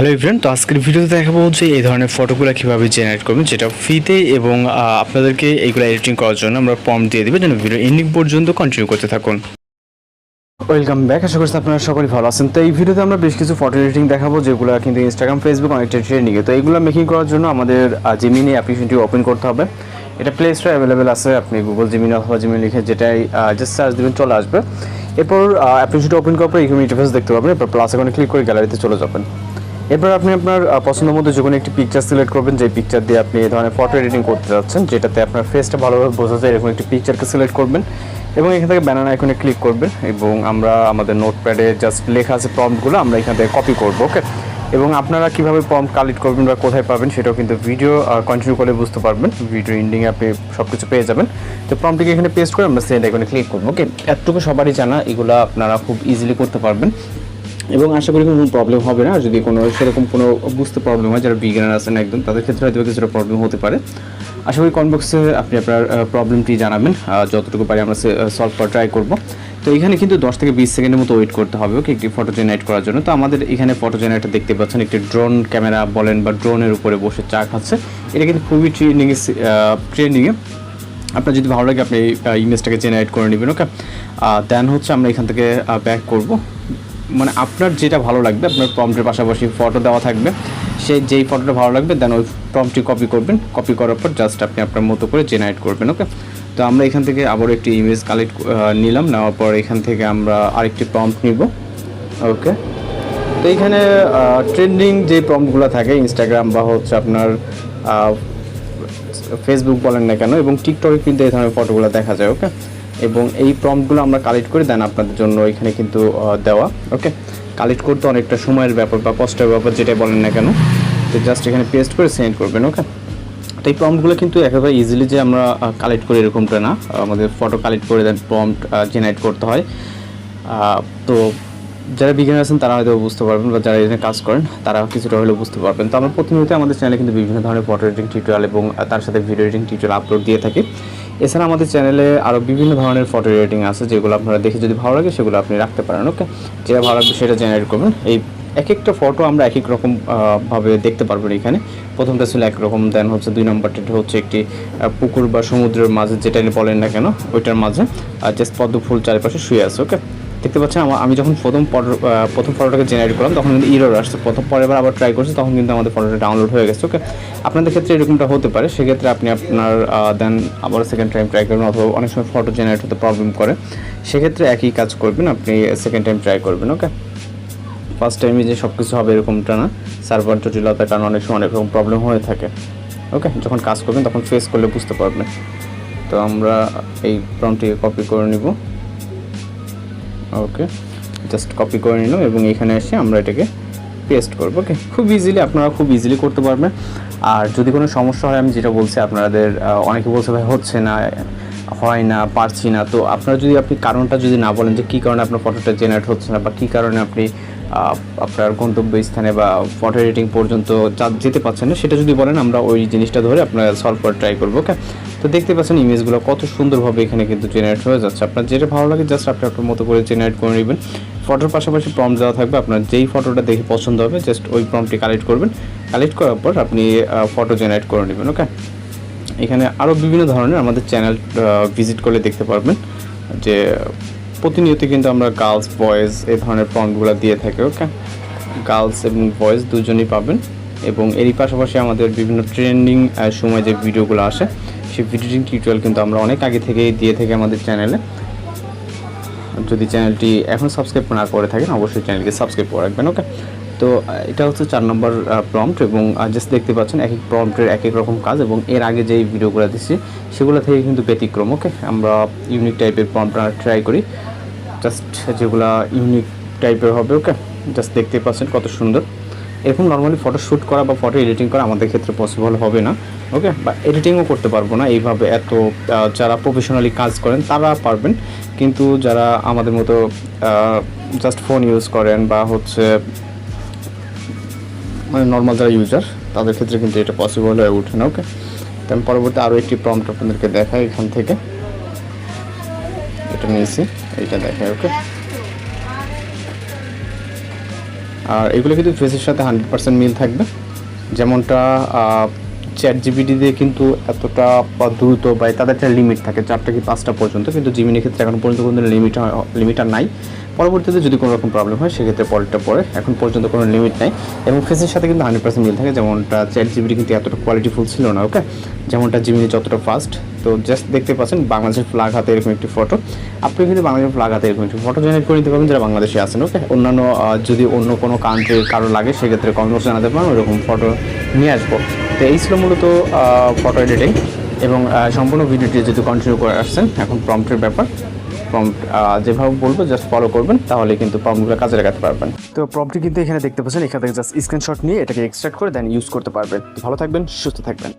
Hello friend তো আজকের ভিডিওতে দেখাবো যে এই ধরনের ফটোগুলো কীভাবে জেনারেট করবেন, যেটা ফ্রিতে এবং আপনাদেরকে এইগুলো এডিটিং করার জন্য আমরা ফর্ম দিয়ে দেবো। যেন ভিডিও এন্ডিং পর্যন্ত কন্টিনিউ করতে থাকুন। ওয়েলকাম ব্যাক আশা করছি আপনারা সকলেই ভালো আছেন। তো এই ভিডিওতে আমরা বেশ কিছু ফটো এডিটিং দেখাবো, যেগুলো কিন্তু ইনস্টাগ্রাম ফেসবুক অনেকটা ট্রেন্ডিংয়ে তো এইগুলো মেকিং করার জন্য আমাদের জিমিনি অ্যাপ্লিকেশনটি ওপেন করতে হবে। এটা প্লে স্টোরে অ্যাভেলেবেল আছে, আপনি গুগল জিমিন অথবা জিমিনি লিখে যেটাই জাস্ট সার্চ দেবেন, চলে আসবে। এরপর অ্যাপ্লিকেশনটি ওপেন করার পর এখানে ইন্টারফেস দেখতে পাবেন। এরপর প্লাস এখানে ক্লিক করে গ্যালারিতে চলে যাবেন। এরপর আপনি আপনার আহ, পছন্দের মধ্যে যে কোনো একটি পিকচার সিলেক্ট করবেন যে পিকচার দিয়ে আপনি এই ধরনের ফটো এডিটিং করতে যাচ্ছেন যেটাতে আপনার ফেসটা ভালোভাবে বোঝা যায় এরকম একটি পিকচারকে সিলেক্ট করবেন। এবং এখান থেকে ব্যানার আইকনে ক্লিক করবেন এবং আমরা আমাদের নোটপ্যাডে জাস্ট লেখা আছে প্রম্পটগুলো আমরা এখান থেকে কপি করব ওকে এবং আপনারা কীভাবে প্রম্পট কালেক্ট করবেন বা কোথায় পাবেন সেটাও কিন্তু ভিডিও কন্টিনিউ করে বুঝতে পারবেন। ভিডিও এন্ডিংয়ে আপনি সব কিছু পেয়ে যাবেন। তো প্রম্পটিকে এখানে পেস্ট করে আমরা সেন্ড আইকনে ক্লিক করব ওকে এতটুকু সবারই জানা এগুলো আপনারা খুব ইজিলি করতে পারবেন। এবং আশা করি কোনো প্রবলেম হবে না। যদি কোনো, সেরকম কোনো বুঝতে প্রবলেম হয়, যারা বিগিনার আছেন একদম, তাদের ক্ষেত্রে হয়তো কিছুটা প্রবলেম হতে পারে। আশা করি কমেন্ট বক্সে আপনি আপনার প্রবলেমটি জানাবেন। যতটুকু পারি আমরা সলভ করা ট্রাই করব। তো এখানে কিন্তু দশ থেকে বিশ সেকেন্ডের মতো ওয়েট করতে হবে, ওকে, একটি ফটো জেনারেট করার জন্য। তো আমাদের এখানে ফটো জেনারেটর দেখতে পাচ্ছেন, একটি ড্রোন ক্যামেরা বলেন বা ড্রোনের উপরে বসে চা খাচ্ছে। এটা কিন্তু খুবই ট্রেনিংয়ে ট্রেনিংয়ে আপনার যদি ভালো লাগে, আপনি ইমেজটাকে জেনারেট করে নেবেন, ওকে। দেন হচ্ছে আমরা এখান থেকে ব্যাক করব। মানে আপনার যেটা ভালো লাগবে, আপনার প্রম্পটের পাশাপাশি ফটো দেওয়া থাকবে, সে যেই ফটোটা ভালো লাগবে দেন ওই প্রম্পটটি কপি করবেন কপি করার পর জাস্ট আপনি আপনার মতো করে জেনারেট করবেন ওকে তো আমরা এখান থেকে আবার একটি ইমেজ কালেক্ট নিলাম, নেওয়ার পর এখান থেকে আমরা আরেকটি প্রম্পট নিব ওকে তো এইখানে ট্রেন্ডিং যে প্রম্পটগুলো থাকে ইনস্টাগ্রাম বা হচ্ছে আপনার ফেসবুক বলেন না কেন, এবং টিকটকে কিন্তু এই ধরনের ফটোগুলো দেখা যায় ওকে এবং এই প্রম্পটগুলো আমরা কালেক্ট করে দেন আপনাদের জন্য এখানে কিন্তু দেওয়া ওকে কালেক্ট করতে অনেকটা সময়ের ব্যাপার বা কষ্টের ব্যাপার যেটাই বলেন না কেন, তো জাস্ট এখানে পেস্ট করে সেন্ড করবেন ওকে তো এই প্রম্পটগুলো কিন্তু একেবারে ইজিলি যে আমরা কালেক্ট করি এরকমটা না। আমাদের ফটো কালেক্ট করে দেন প্রম্পট জেনারেট করতে হয়। তো যারা বিজ্ঞানী আছেন তারা হয়তো বুঝতে পারবেন বা যারা এখানে কাজ করেন তারা কিছুটা হলেও বুঝতে পারবেন। তো আমরা প্রতিনিয়ত আমাদের চ্যানেলে কিন্তু বিভিন্ন ধরনের ফটো এডিটিং টিউটোরিয়াল এবং তার সাথে ভিডিও এডিটিং টিউটোরিয়াল আপলোড দিয়ে থাকি। এছাড়া আমাদের চ্যানেলে আরও বিভিন্ন ধরনের ফটো এডিটিং আছে, যেগুলো আপনারা দেখে যদি ভালো লাগে, সেগুলো আপনি রাখতে পারেন ওকে যেটা ভালো লাগবে সেটা জেনারেট করবেন। এই এক একটা ফটো আমরা এক এক রকম ভাবে দেখতে পারবেন এখানে। প্রথমটা ছিল একরকম দেন হচ্ছে দুই নম্বরটা হচ্ছে একটি পুকুর বা সমুদ্রের মাঝে যেটা বলেন না কেন, ওইটার মাঝে। আর জাস্ট পদ্ম ফুল চারিপাশে শুয়ে আছে ওকে দেখতে পাচ্ছেন, আমা- আমি যখন প্রথম প্রথম ফটোটাকে জেনারেট করলাম, তখন কিন্তু ইরোর আসছে। প্রথম পরের বার আবার ট্রাই করছি, তখন কিন্তু আমাদের ফটোটা ডাউনলোড হয়ে গেছে ওকে আপনাদের ক্ষেত্রে এরকমটা হতে পারে, সেক্ষেত্রে আপনি আপনার দেন আবার সেকেন্ড টাইম ট্রাই করবেন, অথবা অনেক সময় ফটো জেনারেট হতে প্রবলেম করে। সেক্ষেত্রে একই কাজ করবেন, আপনি সেকেন্ড টাইম ট্রাই করবেন ওকে ফার্স্ট টাইমে যে সব কিছু হবে এরকমটা না সার্ভার জটিলতার কারণে অনেক সময় অনেক রকম প্রবলেম হয়ে থাকে ওকে যখন কাজ করবেন, তখন ফেস করলে বুঝতে পারবেন। তো আমরা এই প্রমটিকে কপি করে নিব। ওকে জাস্ট কপি করে নিলাম এবং এখানে এসে আমরা এটাকে পেস্ট করব ওকে খুব ইজিলি আপনারা খুব ইজিলি করতে পারবেন। আর যদি কোনো সমস্যা হয়, আমি যেটা বলছি, আপনাদের অনেকে বলছে, ভাই, হচ্ছে না, হয় না, পারছি না। তো আপনারা যদি, আপনি কারণটা যদি না বলেন যে, কী কারণে আপনার ফটোটা জেনারেট হচ্ছে না? বা, কী কারণে আপনি আপনার গন্তব্য স্থানে বা ফটো এডিটিং পর্যন্ত যেতে পারছেন না? সেটা যদি বলেন, আমরা ওই জিনিসটা ধরে আপনার সলভ করে ট্রাই করব ওকে তো দেখতে পাচ্ছেন ইমেজগুলো কত সুন্দরভাবে এখানে কিন্তু জেনারেট হয়ে যাচ্ছে। আপনার যেটা ভালো লাগে জাস্ট আপনি আপনার মতো করে জেনারেট করে নেবেন। ফটোর পাশাপাশি প্রম্পট দেওয়া থাকবে, আপনার যেই ফটোটা দেখে পছন্দ হবে জাস্ট ওই প্রম্পটটি কালেক্ট করবেন। কালেক্ট করার পর আপনি ফটো জেনারেট করে নেবেন ওকে এখানে আরও বিভিন্ন ধরনের আমাদের চ্যানেল ভিজিট করলে দেখতে পারবেন। যে প্রতিনিয়ত কিন্তু আমরা গার্লস বয়েজ এই ধরনের প্রম্পটগুলো দিয়ে থাকি ওকে গার্লস এবং বয়েজ দুজনই পাবেন এবং এরই পাশাপাশি আমাদের বিভিন্ন ট্রেন্ডিং সময় যে ভিডিওগুলো আসে সেই ভিডিও টিউটোরিয়াল কিন্তু আমরা অনেক আগে থেকেই দিয়ে থাকি আমাদের চ্যানেলে যদি চ্যানেলটি এখন সাবস্ক্রাইব না করে থাকেন, অবশ্যই চ্যানেলকে সাবস্ক্রাইব করে রাখবেন ওকে তো এটা হচ্ছে চার নম্বর প্রম্পট এবং জাস্ট দেখতে পাচ্ছেন এক এক প্রম্পটের এক এক রকম কাজ এবং এর আগে যেই ভিডিওগুলো দিচ্ছি, সেগুলো থেকে কিন্তু ব্যতিক্রম ওকে আমরা ইউনিক টাইপের প্রম্পট ট্রাই করি। জাস্ট যেগুলা ইউনিক টাইপের হবে ওকে জাস্ট দেখতে পাচ্ছেন কত সুন্দর। এরকম নর্মালি ফটো শ্যুট করা বা ফটো এডিটিং করা আমাদের ক্ষেত্রে পসিবল হবে না। ওকে বা এডিটিংও করতে পারব না এইভাবে এত যারা প্রফেশনালি কাজ করেন তারা পারবেন। কিন্তু যারা আমাদের মতো জাস্ট ফোন ইউজ করেন বা হচ্ছে মানে নর্মাল যারা ইউজার তাদের ক্ষেত্রে কিন্তু এটা পসিবল হয়ে ওঠে না ওকে তো আমি পরবর্তী আরও একটি প্রম্পট আপনাদেরকে দেখাই এখান থেকে। এটা নিয়েছি, এইটা দেখাই ওকে আর এগুলো কিন্তু ফেসের সাথে হান্ড্রেড পার্সেন্ট মিল থাকবে। যেমনটা চ্যাট জিবিটি দিয়ে কিন্তু এতটা দ্রুত বা তাদের একটা লিমিট থাকে, চারটা কি পাঁচটা পর্যন্ত। কিন্তু জিমিনির ক্ষেত্রে এখন পর্যন্ত কোনো লিমিট লিমিটার নাই। পরবর্তীতে যদি কোনো রকম প্রবলেম হয়, সেক্ষেত্রে পরেরটা পরে এখন পর্যন্ত কোনো লিমিট নাই। এবং ফেসের সাথে কিন্তু হান্ড্রেড পার্সেন্ট মিল থাকে। যেমনটা চ্যাট জিবিটি কিন্তু এতটা কোয়ালিটিফুল ছিল না ওকে যেমনটা জিমিনি যতটা ফাস্ট তো জাস্ট দেখতে পাচ্ছেন, বাংলাদেশের ফ্লাগ হাতে এরকম একটি ফটো আপনি কিন্তু বাংলাদেশের ফ্লাগ হাতে এরকম একটি ফটো জেনারেট করে নিতে পারবেন, যারা বাংলাদেশে আছেন ওকে অন্যান্য যদি অন্য কোনো কান্ট্রির কারও লাগে, সেক্ষেত্রে কমেন্টস জানাতে পারেন, ওরকম ফটো নিয়ে আসব। তো এই ছিল মূলত ফটো এডিটিং এবং সম্পূর্ণ ভিডিওটি যদি কন্টিনিউ করে আসছেন, এখন প্রম্পটের ব্যাপার। প্রম্পট যেভাবে বলব জাস্ট ফলো করবেন, তাহলে কিন্তু প্রম্পটগুলো কাজে লাগাতে পারবেন। তো প্রম্পটি কিন্তু এখানে দেখতে পাচ্ছেন, এখান থেকে জাস্ট স্ক্রিনশট নিয়ে এটাকে এক্সট্রাক্ট করে দেন ইউজ করতে পারবেন। ভালো থাকবেন, সুস্থ থাকবেন।